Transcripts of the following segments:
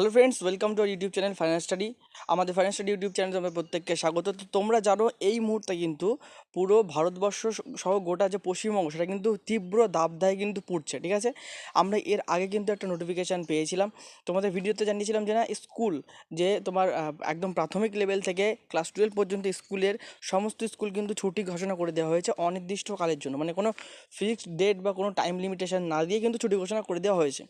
Hello friends welcome to YouTube channel finance study আমাদের finance study YouTube চ্যানেলে তোমাদের প্রত্যেককে স্বাগত। তো তোমরা জানো, এই মুহূর্তে কিন্তু পুরো ভারতবর্ষ সহ গোটা যে পশ্চিমবঙ্গ, সেটা কিন্তু তীব্র দাবদাহে কিন্তু পড়ছে, ঠিক আছে? আমরা এর আগে কিন্তু একটা নোটিফিকেশান পেয়েছিলাম। তোমাদের ভিডিওতে জানিয়েছিলাম যে না স্কুল যে তোমার একদম প্রাথমিক লেভেল থেকে ক্লাস টুয়েলভ পর্যন্ত স্কুলের সমস্ত স্কুল কিন্তু ছুটি ঘোষণা করে দেওয়া হয়েছে অনির্দিষ্টকালের জন্য। মানে কোনো ফিক্সড ডেট বা কোনো টাইম লিমিটেশন না দিয়ে কিন্তু ছুটি ঘোষণা করে দেওয়া হয়েছে।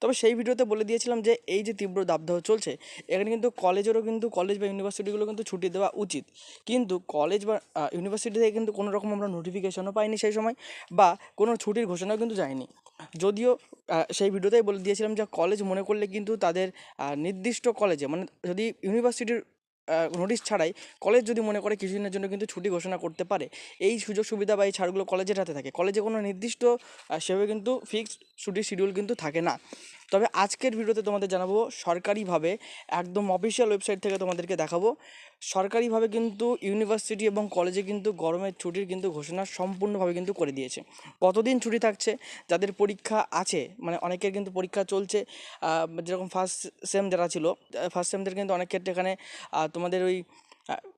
তবে সেই ভিডিওতে বলে দিয়েছিলাম যে, এই যে তীব্র দাবদাহ চলছে। এখানে কিন্তু কলেজেরও কিন্তু কলেজ বা ইউনিভার্সিটিগুলো কিন্তু ছুটি দেওয়া উচিত। কিন্তু কলেজ বা ইউনিভার্সিটি থেকে কিন্তু কোনো রকম আমরা নোটিফিকেশনও পাইনি সেই সময় বা কোনো ছুটির ঘোষণাও কিন্তু যায়নি। যদিও সেই ভিডিওতেই বলে দিয়েছিলাম যে কলেজ মনে করলে কিন্তু তাদের নির্দিষ্ট কলেজে মানে যদি ইউনিভার্সিটির নোটিশ ছাড়াই কলেজ যদি মনে করে কিছুদিনের জন্য কিন্তু ছুটি ঘোষণা করতে পারে, এই সুযোগ সুবিধা বা এই ছাড়গুলো কলেজের হাতে থাকে। কলেজে কোনো নির্দিষ্ট সেভাবে কিন্তু ফিক্সড ছুটির শিডিউল কিন্তু থাকে না। তবে আজকের ভিডিওতে তোমাদের জানাব, সরকারিভাবে একদম অফিসিয়াল ওয়েবসাইট থেকে তোমাদেরকে দেখাবো, সরকারিভাবে কিন্তু ইউনিভার্সিটি এবং কলেজে কিন্তু গরমের ছুটির কিন্তু ঘোষণা সম্পূর্ণভাবে কিন্তু করে দিয়েছে। কতদিন ছুটি থাকছে, যাদের পরীক্ষা আছে মানে অনেকের কিন্তু পরীক্ষা চলছে যেরকম ফার্স্ট সেম যারা ছিল ফার্স্ট সেমদের কিন্তু অনেক ক্ষেত্রে এখানে তোমাদের ওই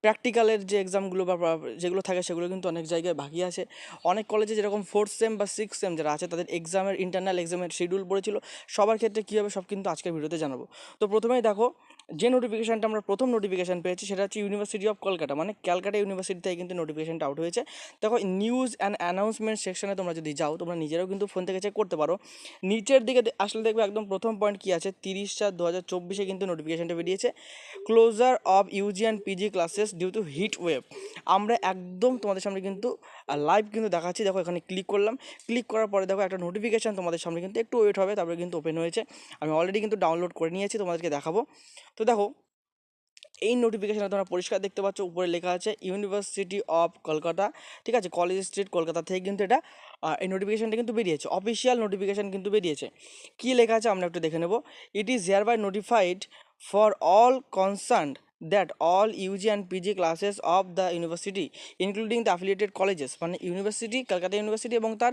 প্র্যাকটিক্যালের যে এক্সামগুলো বা যেগুলো থাকে সেগুলো কিন্তু অনেক জায়গায় বাকি আছে। অনেক কলেজে যেরকম ফোর্থ সেম বা সিক্স সেম যারা আছে, তাদের এক্সামের ইন্টারনাল এক্সামের শিডিউল পড়েছিল সবার ক্ষেত্রে কীভাবে সব কিন্তু আজকের ভিডিওতে জানাব। তো প্রথমেই দেখো যে নোটিফিকেশানটা আমরা প্রথম নোটিফিকেশান পেয়েছি সেটা হচ্ছে ইউনিভার্সিটি অফ কলকাতা মানে ক্যালকাটা ইউনিভার্সিটি থেকে কিন্তু নোটিফিকেশানটা আউট হয়েছে। দেখো নিউজ অ্যান্ড অ্যানাউন্সমেন্ট সেকশনে তোমরা যদি যাও, তোমরা নিজেরাও কিন্তু ফোন থেকে চেক করতে পারো। নিচের দিকে আসলে দেখবে একদম প্রথম পয়েন্ট কী আছে? তিরিশ চার দু হাজার চব্বিশে কিন্তু নোটিফিকেশানটা বেরিয়েছে। Closure of UG and PG classes due to heat wave আমরা একদম তোমাদের সামনে কিন্তু লাইভ কিন্তু দেখাচ্ছি। দেখো, এখানে ক্লিক করলাম। ক্লিক করার পরে দেখো, একটা নোটিফিকেশান তোমাদের সামনে কিন্তু একটু ওয়েট হবে, তারপরে কিন্তু ওপেন হয়েছে। আমি অলরেডি কিন্তু ডাউনলোড করে নিয়েছি, তোমাদেরকে দেখাবো। তো দেখো, এই নোটিফিকেশানে তোমরা পরিষ্কার দেখতে পাচ্ছ, উপরে লেখা আছে ইউনিভার্সিটি অফ কলকাতা ঠিক আছে? কলেজ স্ট্রিট কলকাতা থেকে কিন্তু এটা এই নোটিফিকেশানটা কিন্তু বেরিয়েছে অফিসিয়াল নোটিফিকেশান কিন্তু বেরিয়েছে। কী লেখা আছে আমরা একটু দেখে নেব। It is hereby notified for all concern that all UG and PG classes of the university including the affiliated colleges মানে ইউনিভার্সিটি কলকাতা ইউনিভার্সিটি এবং তার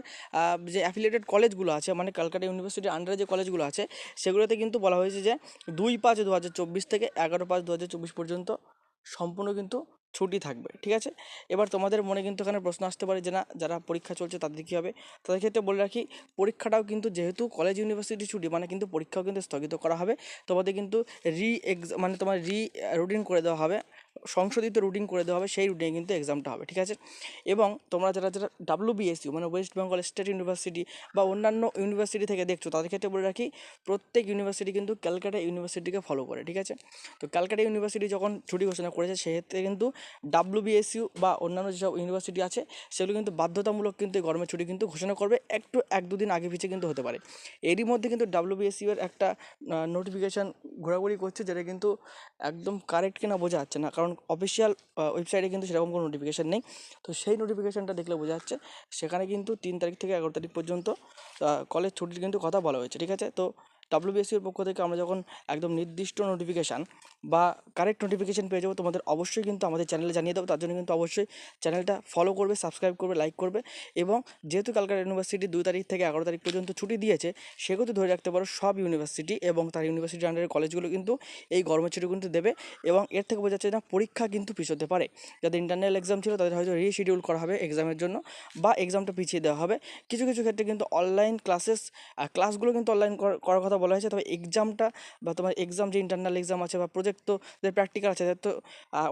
যে অ্যাফিলিয়েটেড কলেজগুলো আছে মানে কলকাতা ইউনিভার্সিটির আন্ডারে যে কলেজগুলো আছে, সেগুলোতে কিন্তু বলা হয়েছে যে দুই পাঁচ দু থেকে এগারো পাঁচ দু পর্যন্ত সম্পূর্ণ কিন্তু ছুটি থাকবে, ঠিক আছে? এবার তোমাদের মনে কিন্তু এখানে প্রশ্ন আসতে পারে যে না, যারা পরীক্ষা চলছে তাদের কী হবে? তাদের ক্ষেত্রে বলে রাখি, পরীক্ষাটাও কিন্তু যেহেতু কলেজ ইউনিভার্সিটি ছুটি মানে কিন্তু পরীক্ষাও কিন্তু স্থগিত করা হবে। তোমাদের কিন্তু রি এক্সাম মানে তোমার রি রুটিন করে দেওয়া হবে, সংশোধিত রুটিন করে দেওয়া হবে, সেই রুটিনে কিন্তু এক্সামটা হবে, ঠিক আছে? এবং তোমরা যারা যারা ডাব্লিউ বিএসইউ মানে ওয়েস্ট বেঙ্গল স্টেট ইউনিভার্সিটি বা অন্যান্য ইউনিভার্সিটি থেকে দেখছ, তাদের ক্ষেত্রে বলে রাখি, প্রত্যেক ইউনিভার্সিটি কিন্তু ক্যালকাটা ইউনিভার্সিটিকে ফলো করে, ঠিক আছে? তো ক্যালকাটা ইউনিভার্সিটি যখন ছুটি ঘোষণা করেছে, সেক্ষেত্রে কিন্তু ডাব্লিউ বিএসইউ বা অন্যান্য যেসব ইউনিভার্সিটি আছে, সেগুলো কিন্তু বাধ্যতামূলক কিন্তু গরমের ছুটি কিন্তু ঘোষণা করবে। একটু, এক দুদিন আগে পিছিয়ে কিন্তু হতে পারে। এরই মধ্যে কিন্তু ডাব্লিউ বিএসইউ এর একটা নোটিফিকেশান ঘোরাঘুরি করছে, যেটা কিন্তু একদম কারেক্ট কিনা বোঝা যাচ্ছে না। কারণ অফিসিয়াল ওয়েবসাইটে কিন্তু সেরকম কোনো নোটিফিকেশান নেই। তো সেই নোটিফিকেশানটা দেখলে বোঝা যাচ্ছে, সেখানে কিন্তু তিন তারিখ থেকে এগারো তারিখ পর্যন্ত কলেজ ছুটির কিন্তু কথা বলা হয়েছে, ঠিক আছে? তো ডাব্লিউবিএসসির পক্ষ থেকে আমরা যখন একদম নির্দিষ্ট নোটিফিকেশান বা কারেক্ট নোটিফিকেশান পেয়ে যাব, তোমাদের অবশ্যই কিন্তু আমাদের চ্যানেলে জানিয়ে দেবো। তার জন্য কিন্তু অবশ্যই চ্যানেলটা ফলো করবে সাবস্ক্রাইব করবে লাইক করবে এবং যেহেতু কালকাটা ইউনিভার্সিটি দুই তারিখ থেকে এগারো তারিখ পর্যন্ত ছুটি দিয়েছে সেগুলো ধরে রাখতে পারো সব ইউনিভার্সিটি এবং তার ইউনিভার্সিটির আন্ডারের কলেজগুলো কিন্তু এই গরমের ছুটি কিন্তু দেবে এবং এর থেকে বোঝা যাচ্ছে না পরীক্ষা কিন্তু পিছোতে পারে। যাদের ইন্টারনাল এক্সাম ছিল, তাদের হয়তো রিশিডিউল করা হবে এক্সামের জন্য বা এক্সামটা পিছিয়ে দেওয়া হবে। কিছু কিছু ক্ষেত্রে কিন্তু অনলাইন ক্লাসেস ক্লাসগুলো কিন্তু অনলাইন করার কথা বলা হয়েছে, তবে এক্সামটা বা তোমার এক্সাম যে ইন্টারনাল এক্সাম আছে বা প্রজেক্ট তো যে প্র্যাকটিক্যাল আছে, তো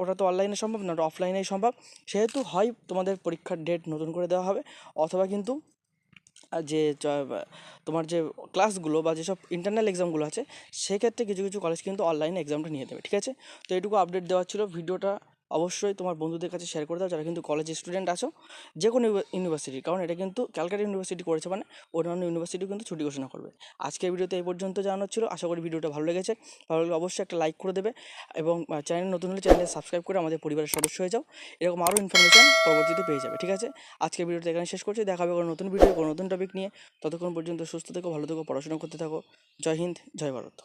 ওটা তো অনলাইনে সম্ভব না, ওটা অফলাইনেই সম্ভব। সেহেতু হয় তোমাদের পরীক্ষার ডেট নতুন করে দেওয়া হবে, অথবা কিন্তু যে তোমার যে ক্লাসগুলো বা যেসব ইন্টারনাল এক্সামগুলো আছে, সেক্ষেত্রে কিছু কিছু কলেজ কিন্তু অনলাইনে এক্সামটা নিয়ে দেবে, ঠিক আছে? তো এটুকু আপডেট দেওয়ার ছিল ভিডিওটা অবশ্যই তোমার বন্ধুদের কাছে শেয়ার করে দাও যারা কিন্তু কলেজ স্টুডেন্ট আছো, যে কোনো ইউনিভার্সিটি কারণ এটা কিন্তু ক্যালকাটা ইউনিভার্সিটি করেছে মানে অন্যান্য ইউনিভার্সিটিও কিন্তু ছুটি ঘোষণা করবে। আজকের ভিডিওতে এই পর্যন্ত জানানো ছিল, আশা করি ভিডিওটা ভালো লেগেছে। ভালো লাগলে অবশ্যই একটা লাইক করে দেবে এবং চ্যানেল নতুন হলে চ্যানেলে সাবস্ক্রাইব করে আমাদের পরিবারের সদস্য হয়ে যাও। এরকম আরও ইনফরমেশান পরবর্তীতে পেয়ে যাবে, ঠিক আছে? আজকের ভিডিওটা এখানে শেষ করছি, দেখা হবে কোনো নতুন ভিডিও কোনো নতুন টপিক নিয়ে। ততক্ষণ পর্যন্ত সুস্থ থেকো, ভালো থেকো, পড়াশোনা করতে থাকো। জয় হিন্দ, জয় ভারত।